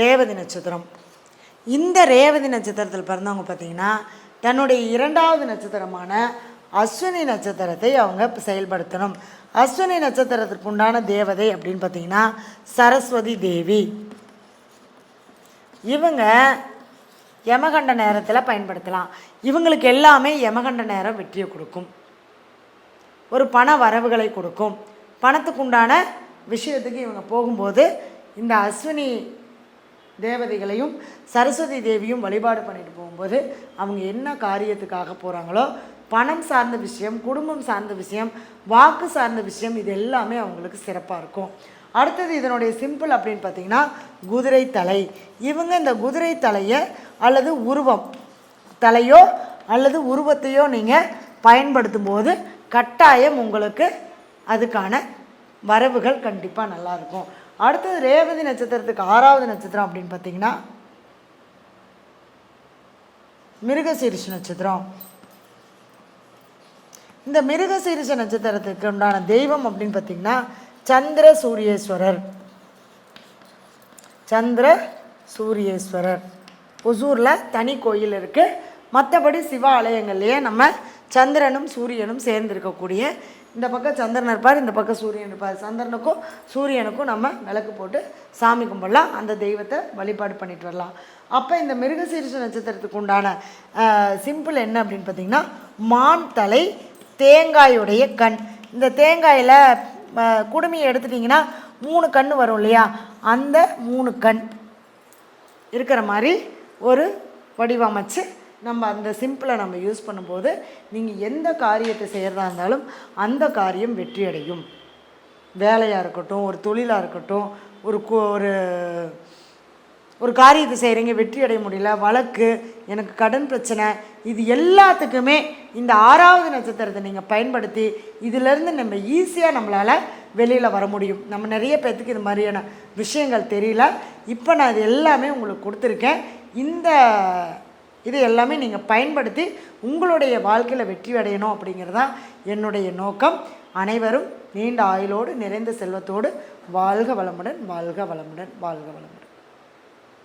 ரேவதி நட்சத்திரம். இந்த ரேவதி நட்சத்திரத்தில் பிறந்தவங்க பார்த்தீங்கன்னா தன்னுடைய இரண்டாவது நட்சத்திரமான அஸ்வினி நட்சத்திரத்தை அவங்க செயல்படுத்தணும். அஸ்வினி நட்சத்திரத்திற்கு உண்டான தேவதை அப்படின்னு பார்த்தீங்கன்னா சரஸ்வதி தேவி. இவங்க யமகண்ட நேரத்தில் பயன்படுத்தலாம். இவங்களுக்கு எல்லாமே யமகண்ட நேரம் வெற்றியை கொடுக்கும். ஒரு பண வரவுகளை கொடுக்கும். பணத்துக்கு உண்டான விஷயத்துக்கு இவங்க போகும்போது இந்த அஸ்வினி தேவதைகளையும் சரஸ்வதி தேவியும் வழிபாடு பண்ணிட்டு போகும்போது அவங்க என்ன காரியத்துக்காக போகிறாங்களோ பணம் சார்ந்த விஷயம் குடும்பம் சார்ந்த விஷயம் வாக்கு சார்ந்த விஷயம் இது எல்லாமே அவங்களுக்கு சிறப்பாக இருக்கும். அடுத்தது இதனுடைய சிம்பிள் அப்படின்னு பார்த்தீங்கன்னா குதிரை தலை. இவங்க இந்த குதிரை தலையை அல்லது உருவம் தலையோ அல்லது உருவத்தையோ நீங்கள் பயன்படுத்தும் போது கட்டாயம் உங்களுக்கு அதுக்கான வரவுகள் கண்டிப்பாக நல்லாயிருக்கும் அடுத்தது ரேவதி நட்சத்திரத்துக்கு ஆறாவது நட்சத்திரம் அப்படின்னு பார்த்தீங்கன்னா மிருகசீரிஷ நட்சத்திரம். இந்த மிருகசீரிஷ நட்சத்திரத்துக்கு உண்டான தெய்வம் அப்படின்னு பார்த்தீங்கன்னா சந்திர சூரியேஸ்வரர். சந்திர சூரியேஸ்வரர். ஒசூரில் தனி கோயில் இருக்குது மற்றபடி சிவ ஆலயங்கள்லேயே நம்ம சந்திரனும் சூரியனும் சேர்ந்து இருக்கக்கூடிய இந்த பக்கம் சந்திரன் இருப்பார் இந்த பக்கம் சூரியன் இருப்பார். சந்திரனுக்கும் சூரியனுக்கும் நம்ம விளக்கு போட்டு சாமி கும்பிடலாம். அந்த தெய்வத்தை வழிபாடு பண்ணிட்டு வரலாம். அப்போ இந்த மிருகசீரிஷ நட்சத்திரத்துக்கு உண்டான சிம்பிள் என்ன அப்படின்னு பார்த்தீங்கன்னா மான் தலை தேங்காயுடைய கண். இந்த தேங்காயில் குடுமையை எடுத்துட்டிங்கன்னா மூணு கண் வரும் இல்லையா? அந்த மூணு கண் இருக்கிற மாதிரி ஒரு வடிவமைச்சு நம்ம அந்த சிம்பிளை நம்ம யூஸ் பண்ணும்போது நீங்கள் எந்த காரியத்தை செய்கிறதா இருந்தாலும் அந்த காரியம் வெற்றி அடையும் வேலையாக இருக்கட்டும் ஒரு தொழிலாக இருக்கட்டும் ஒரு ஒரு ஒரு காரியத்தை செய்கிறீங்க வெற்றி அடைய முடியல வழக்கு எனக்கு கடன் பிரச்சனை இது எல்லாத்துக்குமே இந்த ஆறாவது நட்சத்திரத்தை நீங்கள் பயன்படுத்தி இதிலேருந்து நம்ம ஈஸியாக நம்மளால் வெளியில் வர முடியும். நம்ம நிறைய பேர்த்துக்கு இது மாதிரியான விஷயங்கள் தெரியல. இப்போ நான் இது எல்லாமே உங்களுக்கு கொடுத்துருக்கேன். இந்த இது எல்லாமே நீங்கள் பயன்படுத்தி உங்களுடைய வாழ்க்கையில் வெற்றி அடையணும் அப்படிங்கிறது தான் என்னுடைய நோக்கம். அனைவரும் நீண்ட ஆயுளோடு நிறைந்த செல்வத்தோடு வாழ்க வளமுடன் வாழ்க வளமுடன் வாழ்க வளமுடன்.